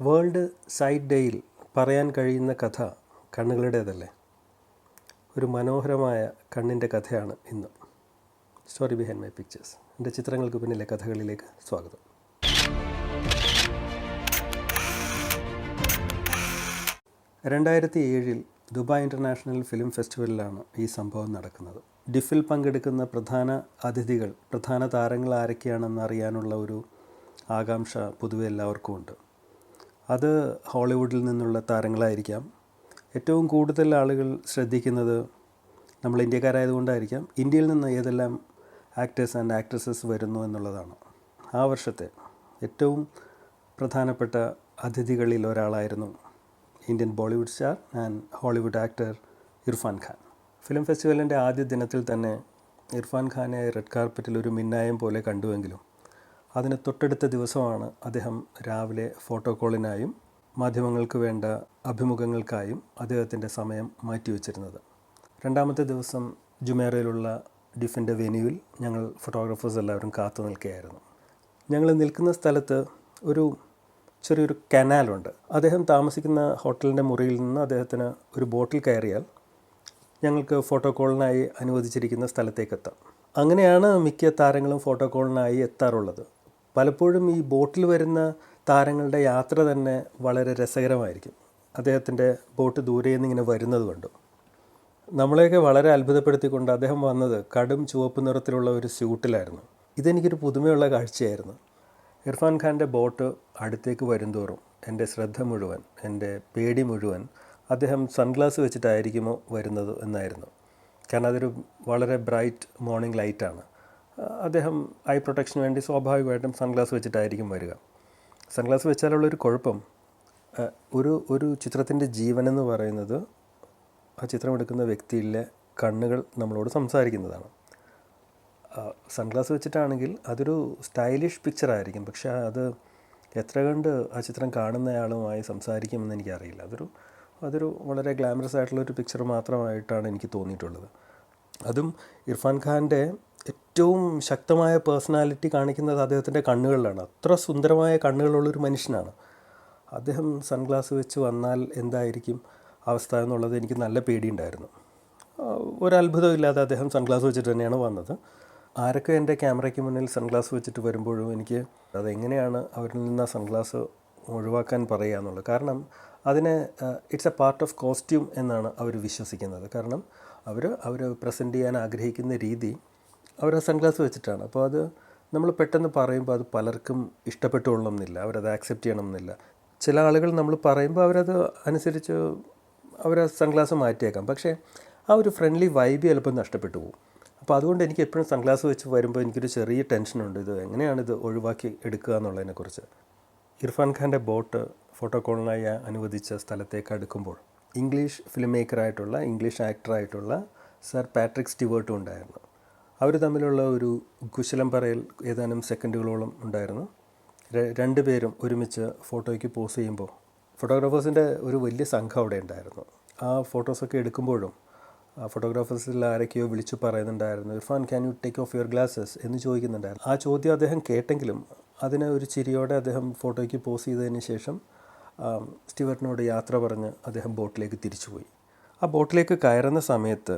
World side ഡേയിൽ പറയാൻ കഴിയുന്ന കഥ കണ്ണുകളുടേതല്ലേ? ഒരു മനോഹരമായ കണ്ണിന്റെ കഥയാണ് ഇന്ന്. സ്റ്റോറി ബിഹൈൻഡ് മൈ പിക്ചേഴ്സ് എന്റെ ചിത്രങ്ങൾക്ക് പിന്നിലെ കഥകളിലേക്ക് സ്വാഗതം. രണ്ടായിരത്തി ഏഴിൽ ദുബായ് ഇന്റർനാഷണൽ ഫിലിം ഫെസ്റ്റിവലിലാണ് ഈ സംഭവം നടക്കുന്നത്. ഡിഫിൽ പങ്കെടുക്കുന്ന പ്രധാന അതിഥികൾ പ്രധാന താരങ്ങൾ ആരൊക്കെയാണെന്ന് അറിയാനുള്ള ഒരു ആകാംക്ഷ പൊതുവെ എല്ലാവർക്കും ഉണ്ട് അത് ഹോളിവുഡിൽ നിന്നുള്ള താരങ്ങളായിരിക്കാം. ഏറ്റവും കൂടുതൽ ആളുകൾ ശ്രദ്ധിക്കുന്നത് നമ്മൾ ഇന്ത്യക്കാരായതുകൊണ്ടായിരിക്കാം. ഇന്ത്യയിൽ നിന്ന് ഏതെല്ലാം ആക്ടേഴ്സ് ആൻഡ് ആക്ട്രസസ് വരുന്നു എന്നുള്ളതാണ്. ആ വർഷത്തെ ഏറ്റവും പ്രധാനപ്പെട്ട അതിഥികളിൽ ഒരാളായിരുന്നു Indian Bollywood star and Hollywood actor Irfan Khan. Film ഫെസ്റ്റിവലിന്റെ ആദ്യ ദിനത്തിൽ തന്നെ ഇർഫാൻ ഖാനെ റെഡ് കാർപ്പറ്റിൽ ഒരു മിന്നായം പോലെ കണ്ടുവെങ്കിലും അതിന് തൊട്ടടുത്ത ദിവസമാണ് അദ്ദേഹം രാവിലെ ഫോട്ടോ കോളിനായും മാധ്യമങ്ങൾക്ക് വേണ്ട അഭിമുഖങ്ങൾക്കായും അദ്ദേഹത്തിന്റെ സമയം മാറ്റിവെച്ചിരുന്നത് രണ്ടാമത്തെ ദിവസം ജുമേറയിലുള്ള ഡിഫിന്റെ വെന്യൂവിൽ ഞങ്ങൾ ഫോട്ടോഗ്രാഫേഴ്സ് എല്ലാവരും കാത്തു നിൽക്കുകയായിരുന്നു. ഞങ്ങൾ നിൽക്കുന്ന സ്ഥലത്ത് ഒരു ചെറിയൊരു കനാലുണ്ട്. അദ്ദേഹം താമസിക്കുന്ന ഹോട്ടലിന്റെ മുറിയിൽ നിന്ന് അദ്ദേഹത്തിന് ഒരു ബോട്ടിൽ കയറിയാൽ ഞങ്ങൾക്ക് ഫോട്ടോ കോളിനായി അനുവദിച്ചിരിക്കുന്ന സ്ഥലത്തേക്ക് എത്താം. അങ്ങനെയാണ് മിക്ക താരങ്ങളും ഫോട്ടോ കോളിനായി എത്താറുള്ളത്. പലപ്പോഴും ഈ ബോട്ടിൽ വരുന്ന താരങ്ങളുടെ യാത്ര തന്നെ വളരെ രസകരമായിരിക്കും. അദ്ദേഹത്തിന്റെ ബോട്ട് ദൂരെ നിന്ന് ഇങ്ങനെ വരുന്നത് കൊണ്ട്. നമ്മളെയൊക്കെ വളരെ അത്ഭുതപ്പെടുത്തിക്കൊണ്ട് അദ്ദേഹം വന്നത് കടും ചുവപ്പ് നിറത്തിലുള്ള ഒരു സ്യൂട്ടിലായിരുന്നു. ഇതെനിക്കൊരു പുതുമയുള്ള കാഴ്ചയായിരുന്നു. ഇർഫാൻ ഖാന്റെ ബോട്ട് അടുത്തേക്ക് വരുംതോറും എന്റെ ശ്രദ്ധ മുഴുവൻ എന്റെ പേടി മുഴുവൻ അദ്ദേഹം സൺഗ്ലാസ് വെച്ചിട്ടായിരിക്കുമോ വരുന്നത് എന്നായിരുന്നു. കാരണം അതൊരു വളരെ ബ്രൈറ്റ് മോർണിംഗ് ലൈറ്റാണ്. അദ്ദേഹം ഐ പ്രൊട്ടക്ഷന് വേണ്ടി സ്വാഭാവികമായിട്ടും സൺഗ്ലാസ് വെച്ചിട്ടായിരിക്കും വരിക. സൺഗ്ലാസ് വെച്ചാലുള്ളൊരു കുഴപ്പം ഒരു ഒരു ചിത്രത്തിന്റെ ജീവനെന്ന് പറയുന്നത് ആ ചിത്രം എടുക്കുന്ന വ്യക്തിയിലെ കണ്ണുകൾ നമ്മളോട് സംസാരിക്കുന്നതാണ്. സൺഗ്ലാസ് വെച്ചിട്ടാണെങ്കിൽ അതൊരു സ്റ്റൈലിഷ് പിക്ചർ ആയിരിക്കും പക്ഷേ അത് എത്ര കണ്ട് ആ ചിത്രം കാണുന്നയാളുമായി സംസാരിക്കുമെന്ന് എനിക്കറിയില്ല. അതൊരു അതൊരു വളരെ ഗ്ലാമറസ് ആയിട്ടുള്ളൊരു പിക്ചർ മാത്രമായിട്ടാണ് എനിക്ക് തോന്നിയിട്ടുള്ളത്. അതും ഇർഫാൻ ഖാന്റെ ഏറ്റവും ശക്തമായ പേഴ്സണാലിറ്റി കാണിക്കുന്നത് അദ്ദേഹത്തിന്റെ കണ്ണുകളിലാണ്. അത്ര സുന്ദരമായ കണ്ണുകളുള്ളൊരു മനുഷ്യനാണ്. അദ്ദേഹം സൺഗ്ലാസ് വെച്ച് വന്നാൽ എന്തായിരിക്കും അവസ്ഥ എന്നുള്ളത് എനിക്ക് നല്ല പേടിയുണ്ടായിരുന്നു. ഒരത്ഭുതമില്ലാതെ അദ്ദേഹം സൺഗ്ലാസ് വെച്ചിട്ട് തന്നെയാണ് വന്നത്. ആരൊക്കെ എന്റെ ക്യാമറയ്ക്ക് മുന്നിൽ സൺഗ്ലാസ് വെച്ചിട്ട് വരുമ്പോഴും എനിക്ക് അതെങ്ങനെയാണ് അവരിൽ നിന്ന് ആ സൺഗ്ലാസ് ഒഴിവാക്കാൻ പറയുക എന്നുള്ളത്. കാരണം അതിനെ it's a part of costume എന്നാണ് അവർ വിശ്വസിക്കുന്നത്. കാരണം അവർ അവർ പ്രസന്റ് ചെയ്യാൻ ആഗ്രഹിക്കുന്ന രീതി അവർ ആ സൺഗ്ലാസ് വെച്ചിട്ടാണ്. അപ്പോൾ അത് നമ്മൾ പെട്ടെന്ന് പറയുമ്പോൾ അത് പലർക്കും ഇഷ്ടപ്പെട്ടുകൊള്ളണം എന്നില്ല അവരത് ആക്സെപ്റ്റ് ചെയ്യണമെന്നില്ല. ചില ആളുകൾ നമ്മൾ പറയുമ്പോൾ അവരത് അനുസരിച്ച് അവർ സൺഗ്ലാസ് മാറ്റിയേക്കാം. പക്ഷേ ആ ഒരു ഫ്രണ്ട്ലി വൈബ് ചിലപ്പോൾ നഷ്ടപ്പെട്ടു പോകും. അപ്പോൾ അതുകൊണ്ട് എനിക്ക് എപ്പോഴും സൺഗ്ലാസ് വെച്ച് വരുമ്പോൾ എനിക്കൊരു ചെറിയ ടെൻഷനുണ്ട് ഇത് എങ്ങനെയാണിത് ഒഴിവാക്കി എടുക്കുക എന്നുള്ളതിനെക്കുറിച്ച്. ഇർഫാൻ ഖാന്റെ ബോട്ട് ഫോട്ടോകോളിനായി അനുവദിച്ച സ്ഥലത്തേക്ക് അടുക്കുമ്പോൾ ഇംഗ്ലീഷ് ഫിലിം മേക്കറായിട്ടുള്ള ഇംഗ്ലീഷ് ആക്ടറായിട്ടുള്ള സർ പാട്രിക് സ്റ്റിവേർട്ടും ഉണ്ടായിരുന്നു. അവർ തമ്മിലുള്ള ഒരു കുശലം പറയൽ ഏതാനും സെക്കൻഡുകളോളം ഉണ്ടായിരുന്നു. രണ്ടുപേരും ഒരുമിച്ച് ഫോട്ടോയ്ക്ക് പോസ് ചെയ്യുമ്പോൾ ഫോട്ടോഗ്രാഫേഴ്സിന്റെ ഒരു വലിയ സംഘം അവിടെ ഉണ്ടായിരുന്നു. ആ ഫോട്ടോസൊക്കെ എടുക്കുമ്പോഴും ആ ഫോട്ടോഗ്രാഫേഴ്സിൽ ആരൊക്കെയോ വിളിച്ചു പറയുന്നുണ്ടായിരുന്നു Irfan can you take off your glasses എന്ന് ചോദിക്കുന്നുണ്ടായിരുന്നു. ആ ചോദ്യം അദ്ദേഹം കേട്ടെങ്കിലും അതിന് ഒരു ചിരിയോടെ അദ്ദേഹം ഫോട്ടോയ്ക്ക് പോസ് ചെയ്തതിന് ശേഷം സ്റ്റീവർട്ടിനോട് യാത്ര പറഞ്ഞ് അദ്ദേഹം ബോട്ടിലേക്ക് തിരിച്ചുപോയി. ആ ബോട്ടിലേക്ക് കയറുന്ന സമയത്ത്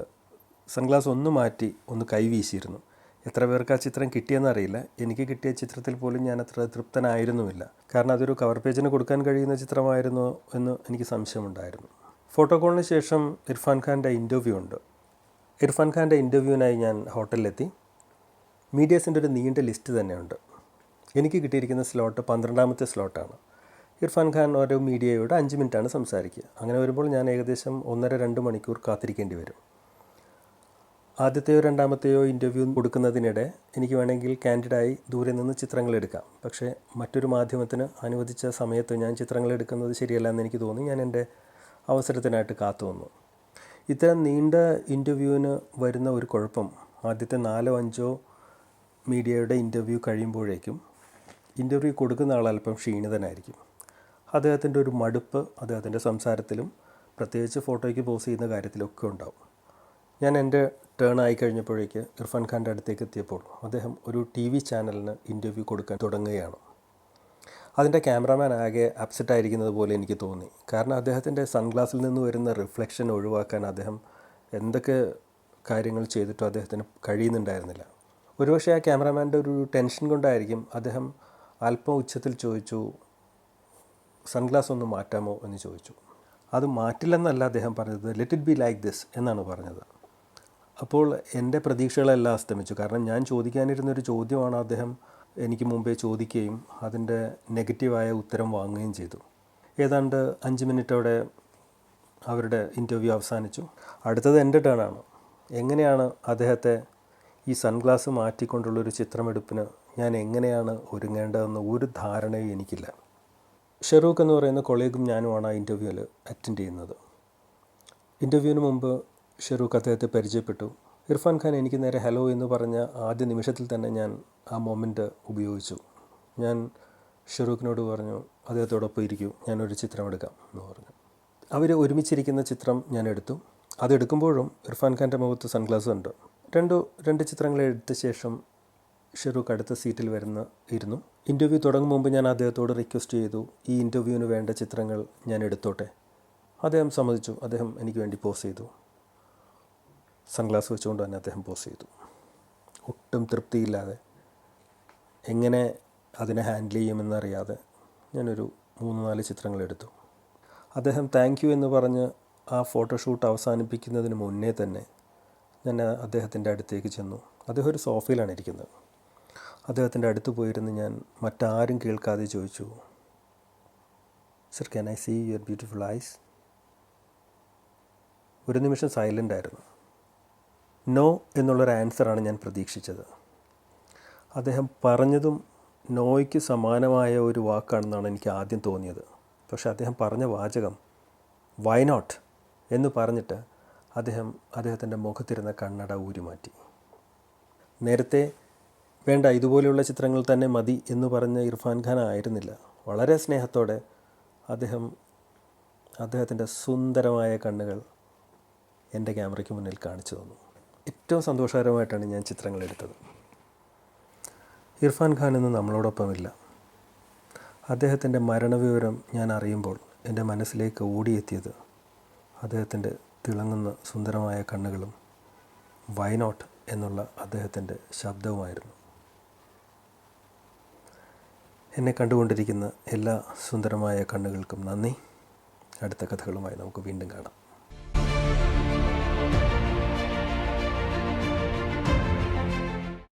സൺഗ്ലാസ് ഒന്ന് മാറ്റി ഒന്ന് കൈവീശിയിരുന്നു എത്ര പേർക്ക് ആ ചിത്രം കിട്ടിയെന്നറിയില്ല എനിക്ക് കിട്ടിയ ചിത്രത്തിൽ പോലും ഞാൻ അത്ര തൃപ്തനായിരുന്നുമില്ല. കാരണം അതൊരു കവർ പേജിന് കൊടുക്കാൻ കഴിയുന്ന ചിത്രമായിരുന്നു എന്ന് എനിക്ക് സംശയമുണ്ടായിരുന്നു. ഫോട്ടോ കോളിന് ശേഷം ഇർഫാൻ ഖാന്റെ ഇന്റർവ്യൂ ഉണ്ട്. ഇർഫാൻ ഖാന്റെ ഇന്റർവ്യൂവിനായി ഞാൻ ഹോട്ടലിലെത്തി. മീഡിയസിന്റെ ഒരു നീണ്ട ലിസ്റ്റ് തന്നെയുണ്ട്. എനിക്ക് കിട്ടിയിരിക്കുന്ന സ്ലോട്ട് പന്ത്രണ്ടാമത്തെ സ്ലോട്ടാണ് ഇർഫാൻ ഖാൻ ഓരോ മീഡിയയോട് അഞ്ച് മിനിറ്റാണ് സംസാരിക്കുക. അങ്ങനെ വരുമ്പോൾ ഞാൻ ഏകദേശം ഒന്നര രണ്ട് മണിക്കൂർ കാത്തിരിക്കേണ്ടി വരും. ആദ്യത്തെയോ രണ്ടാമത്തെയോ ഇന്റർവ്യൂ കൊടുക്കുന്നതിനിടെ എനിക്ക് വേണമെങ്കിൽ കാൻഡിഡായി ദൂരെ നിന്ന് ചിത്രങ്ങൾ എടുക്കാം. പക്ഷേ മറ്റൊരു മാധ്യമത്തിന് അനുവദിച്ച സമയത്ത് ഞാൻ ചിത്രങ്ങൾ എടുക്കുന്നത് ശരിയല്ല എന്ന് എനിക്ക് തോന്നി. ഞാൻ എന്റെ അവസരത്തിനായിട്ട് കാത്തു വന്നു ഇത്തരം നീണ്ട ഇന്റർവ്യൂവിന് വരുന്ന ഒരു കുഴപ്പം ആദ്യത്തെ നാലോ അഞ്ചോ മീഡിയയുടെ ഇന്റർവ്യൂ കഴിയുമ്പോഴേക്കും ഇന്റർവ്യൂ കൊടുക്കുന്ന ആൾ അല്പം ക്ഷീണിതനായിരിക്കും. അദ്ദേഹത്തിന്റെ ഒരു മടുപ്പ് അദ്ദേഹത്തിന്റെ സംസാരത്തിലും പ്രത്യേകിച്ച് ഫോട്ടോയ്ക്ക് പോസ് ചെയ്യുന്ന കാര്യത്തിലൊക്കെ ഉണ്ടാവും. ഞാൻ എന്റെ ടേൺ ആയി കഴിഞ്ഞപ്പോഴേക്ക് ഇർഫാൻ ഖാന്റെ അടുത്തേക്ക് എത്തിയപ്പോൾ അദ്ദേഹം ഒരു ടി വി ചാനലിന് ഇന്റർവ്യൂ കൊടുക്കാൻ തുടങ്ങുകയാണ്. അതിന്റെ ക്യാമറാമാൻ ആകെ അപ്സെറ്റ് ആയിരിക്കുന്നത് പോലെ എനിക്ക് തോന്നി. കാരണം അദ്ദേഹത്തിന്റെ സൺഗ്ലാസിൽ നിന്ന് വരുന്ന റിഫ്ലക്ഷൻ ഒഴിവാക്കാൻ അദ്ദേഹം എന്തൊക്കെ കാര്യങ്ങൾ ചെയ്തിട്ടും അദ്ദേഹത്തിന് കഴിയുന്നുണ്ടായിരുന്നില്ല. ഒരുപക്ഷെ ആ ക്യാമറാമാന്റെ ഒരു ടെൻഷൻ കൊണ്ടായിരിക്കും അദ്ദേഹം അല്പം ഉച്ചത്തിൽ ചോദിച്ചു സൺഗ്ലാസ് ഒന്ന് മാറ്റാമോ? എന്ന് ചോദിച്ചു. അത് മാറ്റില്ലെന്നല്ല അദ്ദേഹം പറഞ്ഞത്. Let it be like this എന്നാണ് പറഞ്ഞത്. അപ്പോൾ എന്റെ പ്രതീക്ഷകളെല്ലാം അസ്തമിച്ചു. കാരണം ഞാൻ ചോദിക്കാനിരുന്നൊരു ചോദ്യമാണ് അദ്ദേഹം എനിക്ക് മുമ്പേ ചോദിക്കുകയും അതിന്റെ നെഗറ്റീവായ ഉത്തരം വാങ്ങുകയും ചെയ്തു. ഏതാണ്ട് അഞ്ച് മിനിറ്റോടെ അവരുടെ ഇന്റർവ്യൂ അവസാനിച്ചു. അടുത്തത് എന്റെ ടേണാണ്. എങ്ങനെയാണ് അദ്ദേഹത്തെ ഈ സൺഗ്ലാസ് മാറ്റിക്കൊണ്ടുള്ളൊരു ചിത്രമെടുപ്പിന് ഞാൻ എങ്ങനെയാണ് ഒരുങ്ങേണ്ടതെന്ന് ഒരു ധാരണയും എനിക്കില്ല. ഷെറൂഖ് എന്ന് പറയുന്ന കൊളീഗും ഞാനുമാണ് ആ ഇന്റർവ്യൂവിൽ അറ്റൻഡ് ചെയ്യുന്നത്. ഇന്റർവ്യൂവിന് മുമ്പ് ഷെറൂഖ് അദ്ദേഹത്തെ പരിചയപ്പെട്ടു. ഇർഫാൻ ഖാൻ എനിക്ക് നേരെ ഹലോ എന്ന് പറഞ്ഞ ആദ്യ നിമിഷത്തിൽ തന്നെ ഞാൻ ആ മൊമെന്റ് ഉപയോഗിച്ചു. ഞാൻ ഷെറൂഖിനോട് പറഞ്ഞു അദ്ദേഹത്തോടൊപ്പം ഇരിക്കൂ ഞാനൊരു ചിത്രം എടുക്കാം എന്ന് പറഞ്ഞു. അവർ ഒരുമിച്ചിരിക്കുന്ന ചിത്രം ഞാൻ എടുത്തു. അതെടുക്കുമ്പോഴും ഇർഫാൻ ഖാന്റെ മുഖത്ത് സൺഗ്ലാസ് ഉണ്ട്. രണ്ടു രണ്ട് ചിത്രങ്ങൾ എടുത്ത ശേഷം ഷെറൂഖ് അടുത്ത സീറ്റിൽ വരുന്ന ഇരുന്നു. ഇന്റർവ്യൂ തുടങ്ങും മുമ്പ് ഞാൻ അദ്ദേഹത്തോട് റിക്വസ്റ്റ് ചെയ്തു ഈ ഇന്റർവ്യൂവിന് വേണ്ട ചിത്രങ്ങൾ ഞാൻ എടുത്തോട്ടെ? അദ്ദേഹം സമ്മതിച്ചു. അദ്ദേഹം എനിക്ക് വേണ്ടി പോസ് ചെയ്തു. സൺഗ്ലാസ് വെച്ചുകൊണ്ട് തന്നെ അദ്ദേഹം പോസ് ചെയ്തു. ഒട്ടും തൃപ്തിയില്ലാതെ എങ്ങനെ അതിനെ ഹാൻഡിൽ ചെയ്യുമെന്നറിയാതെ ഞാനൊരു മൂന്ന് നാല് ചിത്രങ്ങൾ എടുത്തു. അദ്ദേഹം താങ്ക് യു എന്ന് പറഞ്ഞ് ആ ഫോട്ടോഷൂട്ട് അവസാനിപ്പിക്കുന്നതിന് മുന്നേ തന്നെ ഞാൻ അദ്ദേഹത്തിന്റെ അടുത്തേക്ക് ചെന്നു. അദ്ദേഹം ഒരു സോഫയിലാണ് ഇരിക്കുന്നത്. അദ്ദേഹത്തിന്റെ അടുത്ത് പോയിരുന്ന് ഞാൻ മറ്റാരും കേൾക്കാതെ ചോദിച്ചു sir can I see your beautiful eyes ഒരു നിമിഷം സൈലന്റ് ആയിരുന്നു. നോ എന്നുള്ളൊരു ആൻസറാണ് ഞാൻ പ്രതീക്ഷിച്ചത്. അദ്ദേഹം പറഞ്ഞതും നോയ്ക്ക് സമാനമായ ഒരു വാക്കാണെന്നാണ് എനിക്ക് ആദ്യം തോന്നിയത്. പക്ഷേ അദ്ദേഹം പറഞ്ഞ വാചകം വൈ നോട്ട് എന്ന് പറഞ്ഞിട്ട് അദ്ദേഹം അദ്ദേഹത്തിന്റെ മുഖത്തിരുന്ന കണ്ണട ഊരി മാറ്റി നേരത്തെ വേണ്ട ഇതുപോലെയുള്ള ചിത്രങ്ങൾ തന്നെ മതി എന്ന് പറഞ്ഞ ഇർഫാൻ ഖാൻ ആയിരുന്നില്ല. വളരെ സ്നേഹത്തോടെ അദ്ദേഹം അദ്ദേഹത്തിന്റെ സുന്ദരമായ കണ്ണുകൾ എന്റെ ക്യാമറയ്ക്ക് മുന്നിൽ കാണിച്ചു തന്നു. ഏറ്റവും സന്തോഷകരമായിട്ടാണ് ഞാൻ ചിത്രങ്ങൾ എടുത്തത്. ഇർഫാൻ ഖാൻ ഇന്ന് നമ്മളോടൊപ്പമില്ല. അദ്ദേഹത്തിന്റെ മരണവിവരം ഞാൻ അറിയുമ്പോൾ എന്റെ മനസ്സിലേക്ക് ഓടിയെത്തിയത് അദ്ദേഹത്തിന്റെ തിളങ്ങുന്ന സുന്ദരമായ കണ്ണുകളും വൈനോട്ട് എന്നുള്ള അദ്ദേഹത്തിന്റെ ശബ്ദവുമായിരുന്നു. എന്നെ കണ്ടുകൊണ്ടിരിക്കുന്ന എല്ലാ സുന്ദരമായ കണ്ണുകൾക്കും നന്ദി. അടുത്ത കഥകളുമായി നമുക്ക് വീണ്ടും കാണാം.